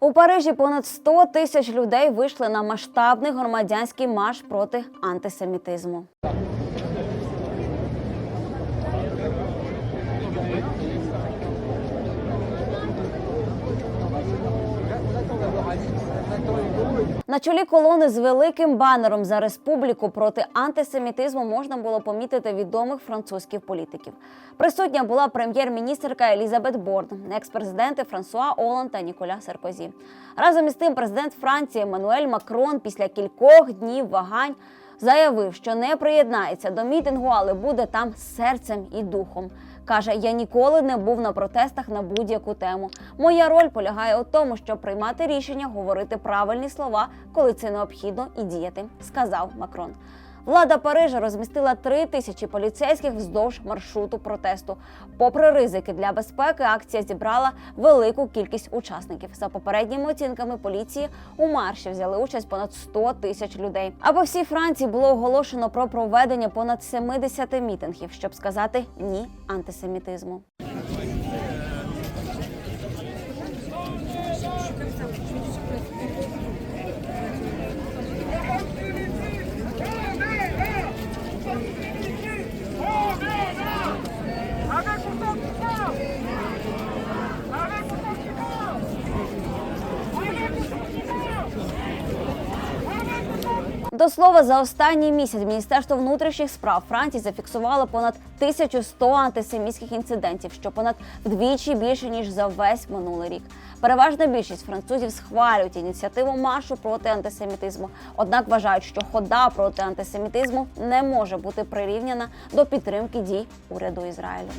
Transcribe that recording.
У Парижі понад 100 тисяч людей вийшли на масштабний громадянський марш проти антисемітизму. На чолі колони з великим банером за республіку проти антисемітизму можна було помітити відомих французьких політиків. Присутня була прем'єр-міністерка Елізабет Борн, екс-президенти Франсуа Оланд та Ніколя Саркозі. Разом із тим, президент Франції Еммануель Макрон після кількох днів вагань заявив, що не приєднається до мітингу, але буде там серцем і духом. Каже, я ніколи не був на протестах на будь-яку тему. Моя роль полягає у тому, щоб приймати рішення, говорити правильні слова, коли це необхідно, і діяти, сказав Макрон. Влада Парижа розмістила три тисячі поліцейських вздовж маршруту протесту. Попри ризики для безпеки, акція зібрала велику кількість учасників. За попередніми оцінками поліції у марші взяли участь понад 100 тисяч людей. А по всій Франції було оголошено про проведення понад 70 мітингів, щоб сказати ні антисемітизму. До слова, за останній місяць Міністерство внутрішніх справ Франції зафіксувало понад 1100 антисемітських інцидентів, що понад вдвічі більше ніж за весь минулий рік. Переважна більшість французів схвалюють ініціативу маршу проти антисемітизму, однак вважають, що хода проти антисемітизму не може бути прирівняна до підтримки дій уряду Ізраїлю.